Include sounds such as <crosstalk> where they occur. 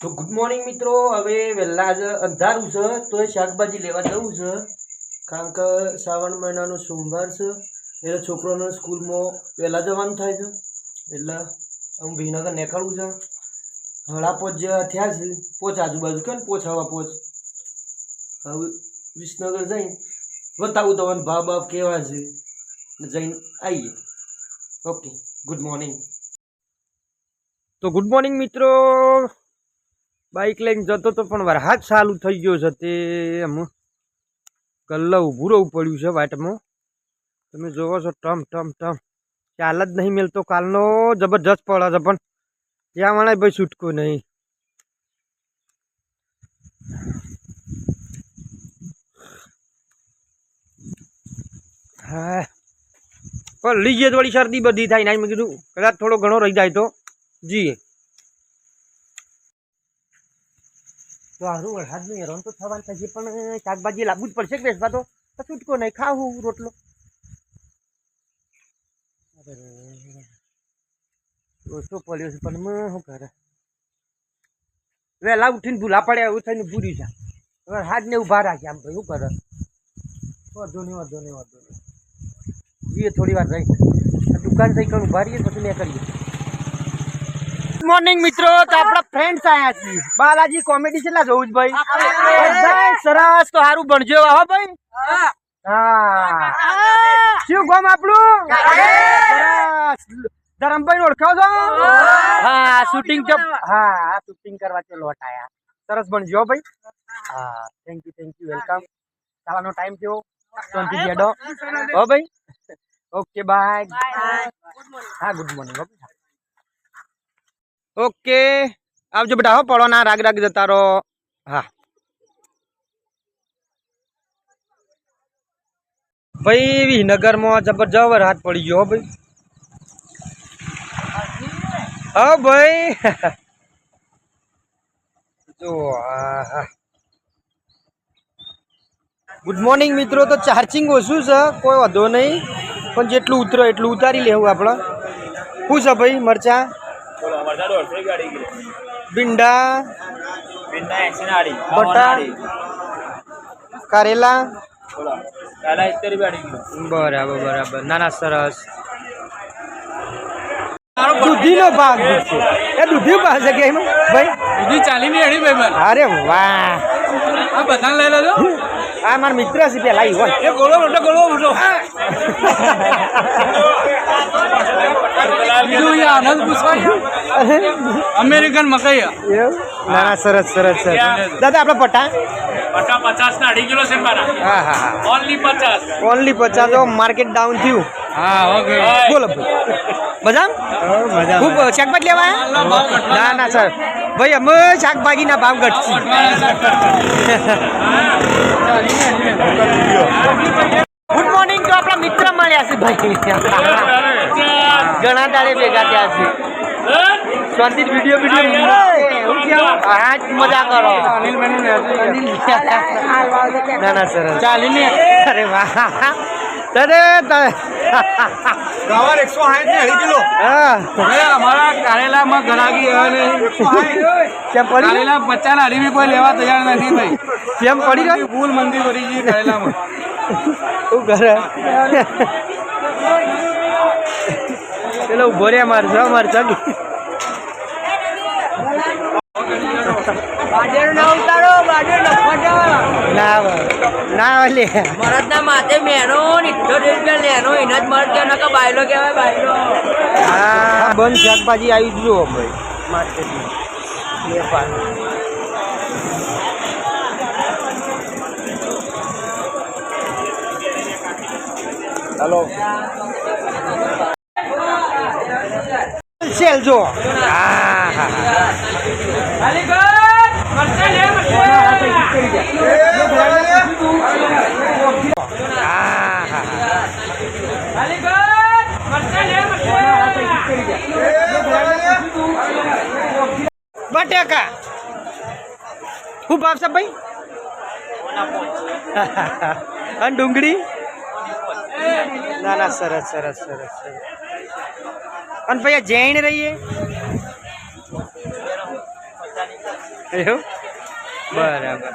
તો good morning મિત્રો, હવે વહેલા જ અંધારું છે તો એ શાકભાજી લેવા જવું છે. કારણ કે શ્રાવણ મહિનાનો સોમવાર છે, એટલે છોકરોને સ્કૂલમાં વહેલા જવાનું થાય છે. એટલે હું વિનગર નીકળવું છે. હળા પોચ થયા છે, પોચ આજુબાજુ કે પોચ હવા પોચ? હવે વિસનગર જઈને બતાવું તમને ભાવ બાપ કેવા છે. જઈને આવીએ. ઓકે ગુડ મોર્નિંગ તો ગુડ મોર્નિંગ મિત્રો બાઇક લઈને જતો તો પણ વરસાદ ચાલુ થઈ ગયો છે તે એમ. કલ્લા ઊભું રહેવું પડ્યું છે વાટમાં. તમે જોવો છો ટમ ટમ ટમ. ચાલ જ નહીં મેલતો કાલનો જબરજસ્ત પડે છે પણ. ત્યાં મને ભાઈ છૂટકો નહીં. હા. પણ લીજે થોડી શરદી બધી થાય ને મેં કીધું, કદાચ થોડો ઘણો રહી જાય તો. જીએ તો હારું વરસાદનું હેરાન તો થવાનું થશે પણ શાકભાજી લાવવું જ પડશે કે બેસવા તો છૂટકો નહીં ખાવું રોટલો. ઓછો પડ્યો છે, પણ શું કરે? વહેલા ઉઠીને ભૂલા પડ્યા એવું થઈને ભૂરી છે. વરસાદ ને ઊભા રાખ્યા આમ ભાઈ શું કરે? વાંધો નહીં વાંધો નહીં વાંધો નહીં. જઈએ થોડી વાર રહી. દુકાન થઈ કણ ઊભા રહીએ, પછી મેં કરીએ મોર્નિંગ મિત્રો. તો આપણા ફ્રેન્ડ્સ આયા છીએ. બાલાજી કોમેડી છેલ્લા જોવું જ ભાઈ. સરસ તો સારું ભણજો. હો ભાઈ. હા. શું ગોમ આપણું ધરમભાઈ ઓળખો છો હા શૂટિંગ હા શૂટિંગ કરવા લોટ આયા. સરસ ભણજો ભાઈ. હા thank you thank you welcome ચાલાનો time થયો. ટ્વેન્ટી જેડો હો ભાઈ. ઓકે બાય હા ગુડ મોર્નિંગ ઓકે, આવજો બેટા હો પડો ના રાગ રાગ જતા રહો. હા. ભાઈ, વિનગરમાં જબરજસ્ત વરસાદ પડી ગયો ભાઈ. હા ભાઈ. જો ગુડ મોર્નિંગ મિત્રો, તો ચાર્જિંગ ઓછું છે, કોઈ વાંધો નહીં. પણ જેટલું ઉતરો એટલું ઉતારી લેવું આપણે. શું છે ભાઈ, મરચા? ભીંડા બટા કારેલા. બરાબર બરાબર. ના ના સરસ દૂધીનો ભાગ છે. એ દૂધી ભાગ છે કે એમાં ભાઈ? દૂધી ચાલી ની એડી ભાઈ અરે વાહ. આ બધા લઈ લેજો. આ મારા મિત્ર છે પેલા ઈ હોય. એ ગોળો મોટો ગોળો <laughs> આનંદ અમેરિકન મકાઈ ના ના સરસ સરસ સરસ. દાદા આપણે પટા? પટા પચાસ ના અઢી કિલો છે હા હા હા. ઓનલી પચાસ. ઓનલી પચાસ માર્કેટ ડાઉન થયું. હા ઓકે. બોલો મજા ખૂબ શાકભાજી લેવા ના ના સર. ભાઈ અમે શાકભાજીના ભાવ ઘટશે ગુડ મોર્નિંગ તો આપણા મિત્ર મળ્યા છે ભાઈ. ઘણા દાડે ભેગા થયા છે. શાંતિ વીડિયો વીડિયો હા જ મજા કરો. ના ના સર ચાલી ને અરે વાહ. અરે ગવાર એકસો સાઠ ને અઢી કિલો. હા. અમારા કારેલામાં ગરાગી આવે નહીં કેમ પડી ગયું? કારેલા પચાસ ના અઢી કોઈ લેવા તૈયાર નથી ભાઈ. કેમ પડી ગયું? ફૂલ મંદિર પડી ગઈ કારેલામાં. શું કરે? પેલો ઊભો રે મારજો મારજો ના ના લે. મરદના માથે મેનો ઇઠ્ઠોતેર રૂપિયા લેનો એના જ મરદ કે નકા બાયલો કહેવાય બાયલો. હા બંધ શાકભાજી આવી જ જુઓ ભાઈ. માર્કેટમાં વેપાર સેલ જો. હા બટેકા. શું ભાવ છે ભાઈ? <laughs> અને ડુંગળી? ના ના, સરસ સરસ સરસ સરસ. અને ભાઈ જૈન રહીએ. એવું? બરાબર.